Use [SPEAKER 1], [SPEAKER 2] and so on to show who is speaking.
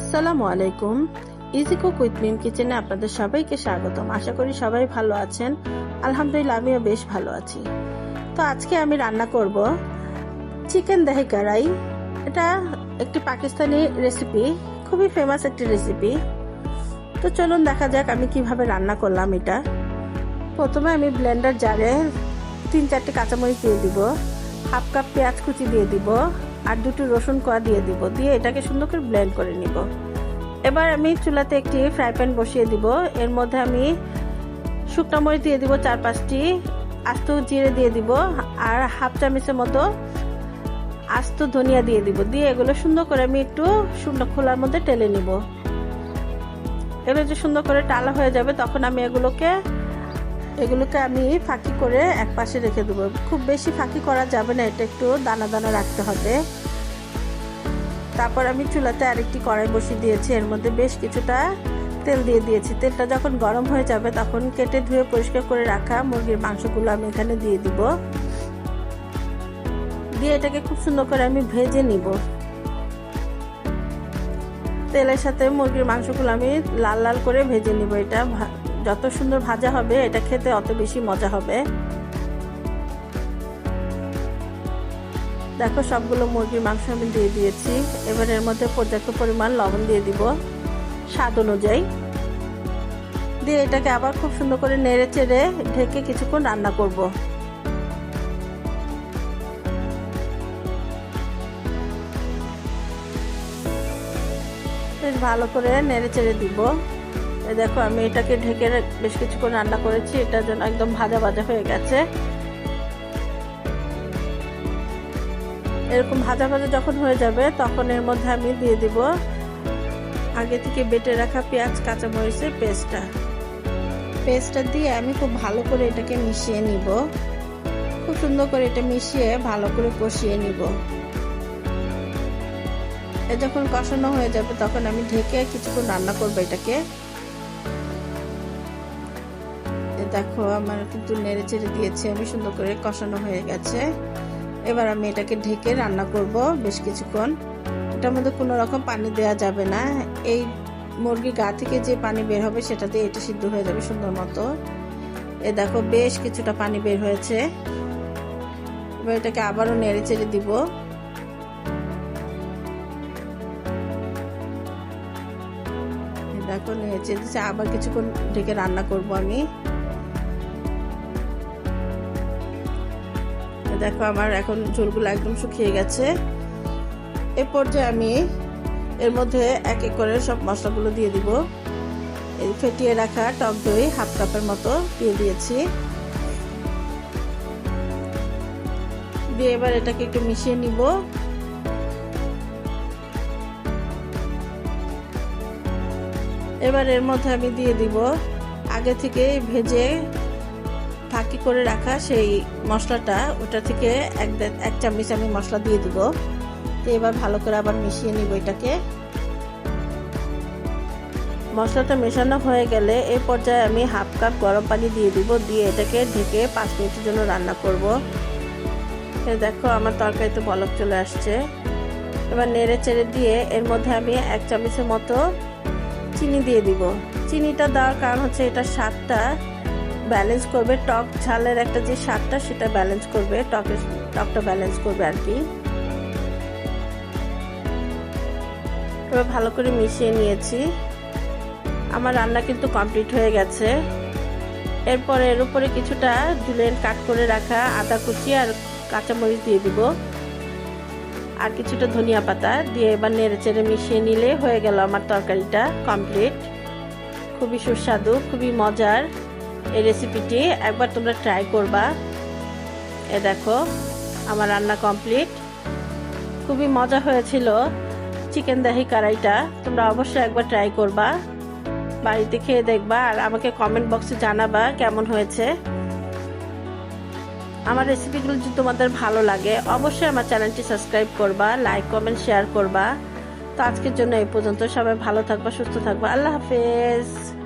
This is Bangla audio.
[SPEAKER 1] আসসালামু আলাইকুম। ইজি কুক উইথ মিম কিচেনে আপনাদের সবাইকে স্বাগতম। আশা করি সবাই ভালো আছেন। আলহামদুলিল্লাহ, আমিও বেশ ভালো আছি। তো আজকে আমি রান্না করব চিকেন দাহি কারাই এটা একটি পাকিস্তানি রেসিপি খুবই ফেমাস একটি রেসিপি তো চলুন দেখা যাক আমি কীভাবে রান্না করলাম এটা। প্রথমে আমি ব্লেন্ডার জারে তিন চারটে কাঁচামরিচ দিয়ে দিব। হাফ কাপ পেঁয়াজ কুচি দিয়ে দিব। আর দুটো রসুন কোয়া দিয়ে দিব। দিয়ে এটাকে সুন্দর করে ব্লেন্ড করে নিব। এবার আমি চুলাতে একটি ফ্রাই প্যান বসিয়ে দিব। এর মধ্যে আমি শুকনো মরিচ দিয়ে দিব চার পাঁচটি, আস্ত জিরে দিয়ে দিব, আর হাফ চামচের মতো আস্ত ধনিয়া দিয়ে দিব। দিয়ে এগুলো সুন্দর করে আমি একটু শুকনো খোলার মধ্যে টেলে নিব। এগুলো যে সুন্দর করে টালা হয়ে যাবে, তখন আমি এগুলোকে এগুলোকে আমি ফাঁকি করে এক পাশে রেখে দেবো। খুব বেশি ফাঁকি করা যাবে না, এটা একটু দানা দানা রাখতে হবে। তারপর আমি চুলাতে আরেকটি কড়াই বসিয়ে দিয়েছি, এর মধ্যে বেশ কিছুটা তেল দিয়ে দিয়েছি। তেলটা যখন গরম হয়ে যাবে তখন কেটে ধুয়ে পরিষ্কার করে রাখা মুরগির মাংসগুলো আমি এখানে দিয়ে দিব। দিয়ে এটাকে খুব সুন্দর করে আমি ভেজে নিব। তেলের সাথে মুরগির মাংসগুলো আমি লাল লাল করে ভেজে নিব, এটা যত সুন্দর ভাজা হবে, এটা খেতে অত বেশি মজা হবে। দেখো, সবগুলো মুরগির মাংস আমি দিয়ে দিয়েছি। এবার এর মধ্যে পর্যাপ্ত পরিমাণ লবণ দিয়ে দিব। স্বাদ অনুযায়ী। দিয়ে এটাকে আবার খুব সুন্দর করে নেড়ে চেড়ে ঢেকে কিছুক্ষণ রান্না করব। বেশ ভালো করে নেড়ে চেড়ে দিব। দেখো, আমি এটাকে ঢেকে বেশ কিছুক্ষণ রান্না করেছি। এটার জন্য একদম ভাজা ভাজা হয়ে গেছে। এরকম ভাজা ভাজা যখন হয়ে যাবে, তখন এর মধ্যে আমি দিয়ে দিব আগে থেকে বেটে রাখা পেঁয়াজ, কাঁচামরিচের পেস্টটা। পেস্টটা দিয়ে আমি খুব ভালো করে এটাকে মিশিয়ে নিব। খুব সুন্দর করে এটা মিশিয়ে ভালো করে কষিয়ে নিব। যখন কষানো হয়ে যাবে, তখন আমি ঢেকে কিছুক্ষণ রান্না করব এটাকে। দেখো, আমার কিন্তু নেড়ে চেড়ে দিয়েছি, আমি সুন্দর করে কষানো হয়ে গেছে। এবার আমি এটাকে ঢেকে রান্না করব বেশ কিছুক্ষণ। এটার মধ্যে কোনো রকম পানি দেওয়া যাবে না। এই মুরগির গা থেকে যে পানি বের হবে, সেটা দিয়ে এটা সিদ্ধ হয়ে যাবে সুন্দর মতো। এ দেখো, বেশ কিছুটা পানি বের হয়েছে। এবার এটাকে আবারও নেড়ে চেড়ে দিব। দেখো, নেড়ে চেড়ে আবার কিছুক্ষণ ঢেকে রান্না করব আমি। দেখো আমার এখন ঝোলগুলো একদম শুকিয়ে গেছে। এ পর্যায়ে আমি এর মধ্যে এক এক করে সব মশলাগুলো দিয়ে দিব। এই ফেটিয়ে রাখা টক দই হাফ কাপের মতো দিয়ে দিয়েছি। দিয়ে এবার এটাকে একটু মিশিয়ে নিব। এবার এর মধ্যে আমি দিয়ে দিব আগে থেকে ভেজে ফাঁকি করে রাখা সেই মশলাটা, ওটা থেকে এক এক চামচ আমি মশলা দিয়ে দিব। তো এবার ভালো করে আবার মিশিয়ে নিব এটাকে। মশলাটা মেশানো হয়ে গেলে এই পর্যায়ে আমি হাফ কাপ গরম পানি দিয়ে দিব, দিয়ে এটাকে ঢেকে পাঁচ মিনিটের জন্য রান্না করব। দেখো আমার তরকারিতে বলক চলে আসছে। এবার নেড়ে চেড়ে দিয়ে এর মধ্যে আমি এক চামচের মতো চিনি দিয়ে দিব। চিনিটা দেওয়ার কারণ হচ্ছে এটা স্বাদটা ব্যালেন্স করবে, টক ঝালের একটা যে স্বাদটা সেটা ব্যালেন্স করবে টকের টকটা ব্যালেন্স করবে আর কি। এবার ভালো করে মিশিয়ে নিয়েছি। আমার রান্না কিন্তু কমপ্লিট হয়ে গেছে। এরপরে এর উপরে কিছুটা জুলেন কাট করে রাখা আদা কুচি আর কাঁচামরিচ দিয়ে দিব। আর কিছুটা ধনিয়া পাতা দিয়ে এবার নেড়ে চেড়ে মিশিয়ে নিলে হয়ে গেল আমার তরকারিটা কমপ্লিট খুবই সুস্বাদু, খুবই মজার। এই রেসিপিটি একবার তোমরা ট্রাই করবা। এ দেখো, আমার রান্না কমপ্লিট খুবই মজা হয়েছিল চিকেন দাহি কারাইটা। তোমরা অবশ্যই একবার ট্রাই করবা। বাড়িতে খেয়ে দেখবা আর আমাকে কমেন্ট বক্সে জানাবা কেমন হয়েছে। আমার রেসিপিগুলো যদি তোমাদের ভালো লাগে, অবশ্যই আমার চ্যানেলটি সাবস্ক্রাইব করবা লাইক কমেন্ট শেয়ার করবা। তো আজকের জন্য এই পর্যন্ত। সবাই ভালো থাকবা, সুস্থ থাকবা। আল্লাহ হাফেজ।